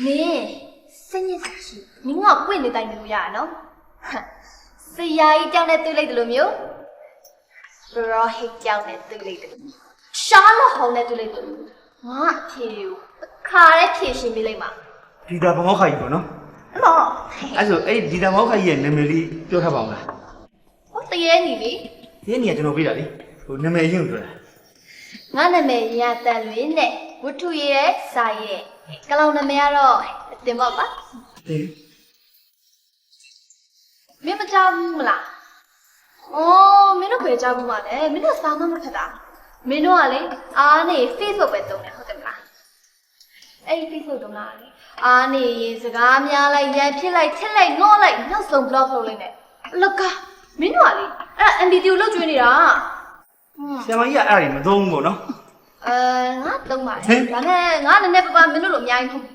နင်းစိတ်ညစ်စရာရှိနင်းကပွင့်နေတိုင်းလို့ရရနော်ဟမ်ဆရာကြီးကြောင်းနဲ့တွေ့လိုက်တယ်လို့မျိုးဘရောဟစ်ကြောင်းနဲ့တွေ့လိုက်တယ်လို့မျိုးရှာလော့ဟောင်းနဲ့တွေ့လိုက်တယ်လို့မျိုးငါအဖြေကိုတစ်ခါတည်းဖြေရှင်းပေးလိုက်ပါဒီတာဘောင်းခါကြီးပေါ့နော်အမောအဲ့ဆိုအဲ့ဒီတာဘောင်းခါကြီးရဲ့နာမည်လေးပြောထားပါအောင်လားဟောတရေနေလေဒီနေရာကျွန်တော်ပြတာလေဟိုနာမည်ရင်းကိုပြောတာ ငါနာမည်ရတန်လွင်နဲ့ဝတ္ထုရဲ့စာရဲ့ကလောင်နာမည်ကတော့အတင်ပေါ့ပါဒီမင်းမကြောက်ဘူးမလား။အော်မင်းတို့ပဲကြောက်ဘူးမလဲ။မင်းတို့စာမမခက်တာ။မင်းတို့ကလေအားနေ Facebook ပဲတုံးတယ်ဟုတ်တယ်မလား။အဲ့ဒီ Facebook တုံးတာလေအားနေရင်စကားများလိုက်ရန်ဖြစ်လိုက်ချစ်လိုက်ငေါ့လိုက်နောက်ဆုံး block လုပ်လိုက်နဲ့။အလကားမင်းတို့ကလေအဲ့ဒါ MBT ကိုလုတ်ကျွေးနေတာ။ဟွန်းဆရာမကြီးကအဲ့ဒါတွေမသုံးဘူးပေါ့နော်အဲငါတုံး ပါဟလေင်။ဒါနဲ့ငါနည်းနည်းပါးပါးမင်းတို့လိုအများကြီးမဟုတ်ဘူး